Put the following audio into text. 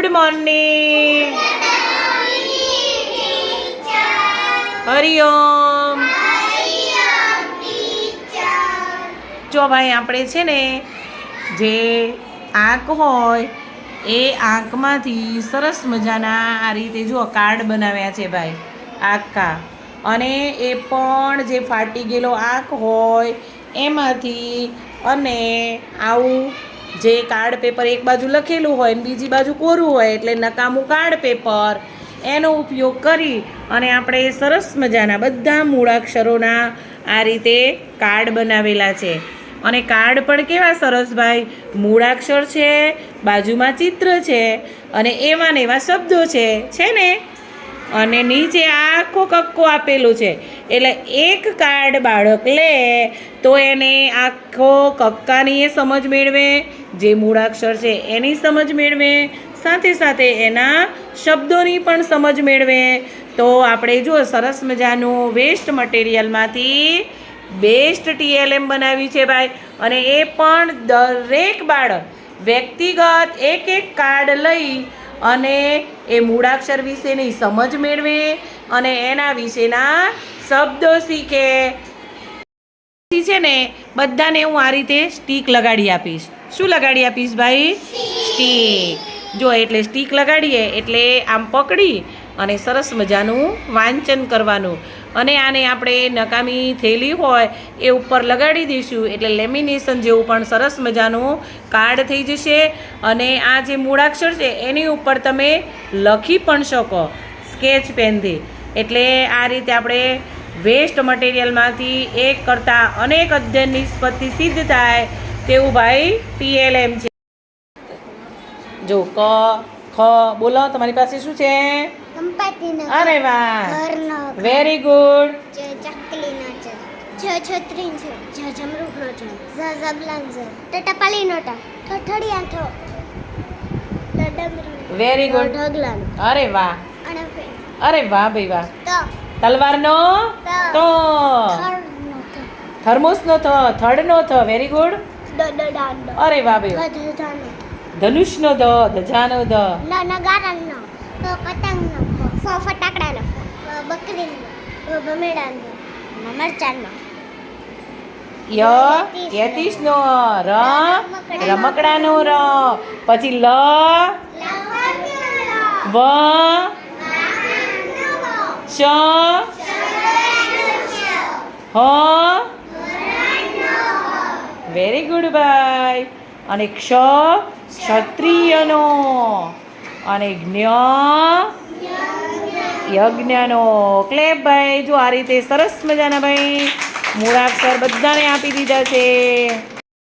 Good morning Hariom જો ભાઈ, આપણે છે ને જે આંક હોય, એ આંખમાંથી સરસ મજાના આ રીતે જુઓ કાર્ડ બનાવ્યા છે ભાઈ, આખા. અને એ પણ જે ફાટી ગયેલો આંખ હોય, એમાંથી અને આવું જે કાર્ડ પેપર એક બાજુ લખેલું હોય ને બીજી બાજુ કોરું હોય એટલે નકામું કાર્ડ પેપર એનો ઉપયોગ કરી અને આપણે સરસ મજાના બધા મૂળાક્ષરોના આ રીતે કાર્ડ બનાવેલા છે. અને કાર્ડ પણ કેવા સરસ ભાઈ? મૂળાક્ષર છે, બાજુમાં ચિત્ર છે અને એવા ને એવા શબ્દો છે છે ને? અને નીચે આખો કક્કો આપેલો છે. એટલે એક કાર્ડ બાળક લે, તો એને આખો કક્કાની એ સમજ મેળવે, જે મૂળાક્ષર છે એની સમજ મેળવે, સાથે સાથે એના શબ્દોની પણ સમજ મેળવે. તો આપણે જુઓ, સરસ મજાનું વેસ્ટ મટીરિયલમાંથી બેસ્ટ ટીએલએમ બનાવ્યું છે ભાઈ. અને એ પણ દરેક બાળક વ્યક્તિગત એક એક કાર્ડ લઈ અને એ મૂળાક્ષર વિશેની સમજ મેળવે અને એના વિશેના શબ્દો શીખે. છે ને, બધાને હું આ રીતે સ્ટીક લગાડી આપીશ. શું લગાડી આપીશ ભાઈ? સ્ટીક જો એટલે સ્ટીક લગાડીએ, એટલે આમ પકડી અને સરસ મજાનું વાંચન કરવાનું. અને આને આપણે નકામી થેલી હોય એ ઉપર લગાડી દઈશું, એટલે લેમિનેશન જેવું પણ સરસ મજાનું કાર્ડ થઈ જશે. અને આ જે મૂળાક્ષર છે, એની ઉપર તમે લખી પણ શકો, સ્કેચ પેનથી. એટલે આ રીતે આપણે વેસ્ટ મટીરિયલમાંથી એક કરતાં અનેક અધ્યયન નિષ્પત્તિ સિદ્ધ થાય તેવું ભાઈ પીએલએમ છે. જો ક ખ બોલો તમારી પાસે શું છે? અરે વાહ! વેરી ગુડ છત્રીનો છે. જ જમરૂખનો છે. જ છે. વેરી ગુડ ઢગલાનો. અરે વાહ. અરે વાહ ભાઈ વાહ. તો. તલવારનો ત. થર્મોસનો થ થર્ડનો થ વેરી ગુડ અરે વાહ ધજાનો ધનુષનો ધ ધજાનો ધ. ન નગારાનો પતંગનો ફટાકડાનો બકરીનો. મરચાનો. ય યતીશનો ર રમકડાનો. ર. પછી લ વ શ હ? વેરી ગુડ ભાઈ. અને ક્ષ, ક્ષત્રિયનો. અને જ્ઞ, યજ્ઞનો. ક્લેપ, ભાઈ. જો આ રીતે સરસ મજાના, ભાઈ. મૂળાક્ષર બધાને આપી દીધા છે.